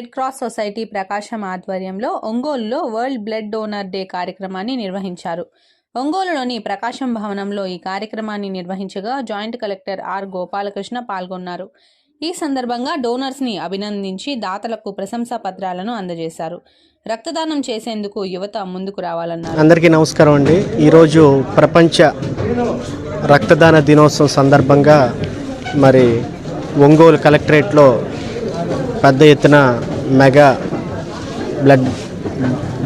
Red cross society ప్రకాశం ఆధ్వర్యంలో ఒంగోలులో world blood donor day కార్యక్రమాన్ని నిర్వహించారు. ఒంగోలులోని ప్రకాశం భవనంలో ఈ కార్యక్రమాన్ని నిర్వహించగా జాయింట్ కలెక్టర్ ఆర్ గోపాలకృష్ణ పాల్గొన్నారు. ఈ సందర్భంగా డోనర్స్ని అభినందించి దాతలకు ప్రశంసా పత్రాలను అందజేశారు. రక్తదానం చేసేందుకు యువత ముందుకు రావాలన్నారు. అందరికీ నమస్కారం అండి. ఈరోజు ప్రపంచ రక్తదాన దినోత్సవం సందర్భంగా మరి ఒంగోలు కలెక్టరేట్లో పెద్ద ఎత్తున మెగా బ్లడ్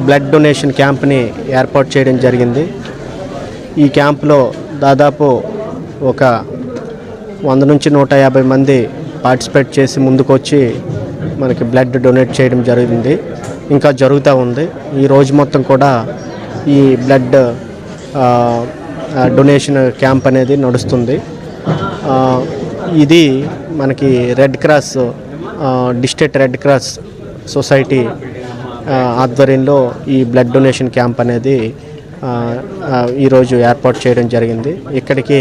బ్లడ్ డొనేషన్ క్యాంప్ని ఏర్పాటు చేయడం జరిగింది. ఈ క్యాంప్లో దాదాపు ఒక వంద నుంచి నూట యాభై మంది పార్టిసిపేట్ చేసి ముందుకొచ్చి మనకి బ్లడ్ డొనేట్ చేయడం జరిగింది. ఇంకా జరుగుతూ ఉంది. ఈ రోజు మొత్తం కూడా ఈ బ్లడ్ డొనేషన్ క్యాంప్ అనేది నడుస్తుంది. ఇది మనకి red cross district red cross society ఆధ్వర్యంలో ఈ బ్లడ్ డొనేషన్ క్యాంప్ అనేది ఈరోజు ఏర్పాటు చేయడం జరిగింది. ఇక్కడికి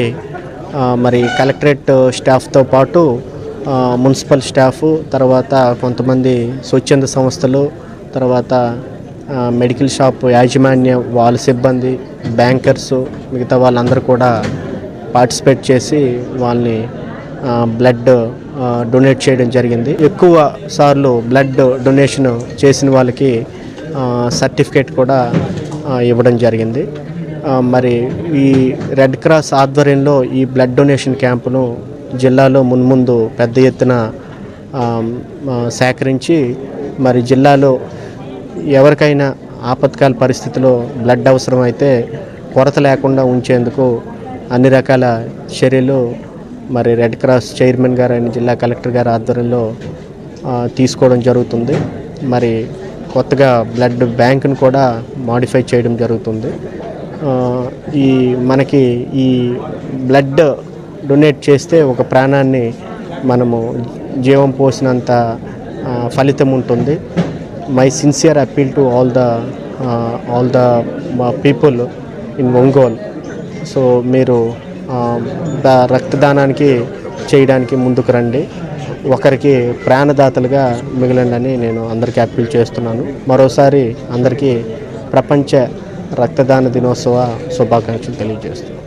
మరి కలెక్టరేట్ స్టాఫ్తో పాటు మున్సిపల్ స్టాఫ్ తర్వాత కొంతమంది స్వచ్ఛంద సంస్థలు తర్వాత మెడికల్ షాప్ యాజమాన్యం వాళ్ళ సిబ్బంది బ్యాంకర్స్ మిగతా వాళ్ళందరూ కూడా పార్టిసిపేట్ చేసి వాళ్ళని బ్లడ్ డొనేట్ చేయడం జరిగింది. ఎక్కువ సార్లు బ్లడ్ డొనేషన్ చేసిన వాళ్ళకి సర్టిఫికేట్ కూడా ఇవ్వడం జరిగింది. మరి ఈ రెడ్ క్రాస్ ఆధ్వర్యంలో ఈ బ్లడ్ డొనేషన్ క్యాంపును జిల్లాలో మున్ముందు పెద్ద ఎత్తున సేకరించి మరి జిల్లాలో ఎవరికైనా ఆపత్కాల పరిస్థితిలో బ్లడ్ అవసరమైతే కొరత లేకుండా ఉంచేందుకు అన్ని రకాల చర్యలు మరి రెడ్ క్రాస్ చైర్మన్ గారు అయిన జిల్లా కలెక్టర్ గారి ఆధ్వర్యంలో తీసుకోవడం జరుగుతుంది. మరి కొత్తగా బ్లడ్ బ్యాంకును కూడా మాడిఫై చేయడం జరుగుతుంది. ఈ మనకి ఈ బ్లడ్ డొనేట్ చేస్తే ఒక ప్రాణాన్ని మనము జీవం పోసినంత ఫలితం ఉంటుంది. My sincere appeal to all the all the people in Ongole. So మీరు రక్తదానానికి చేయడానికి ముందుకు రండి. ఒకరికి ప్రాణదాతలుగా మిగిలండి నేను అందరికీ అప్పీల్ చేస్తున్నాను. మరోసారి అందరికీ ప్రపంచ రక్తదాన దినోత్సవ శుభాకాంక్షలు తెలియజేస్తున్నాను.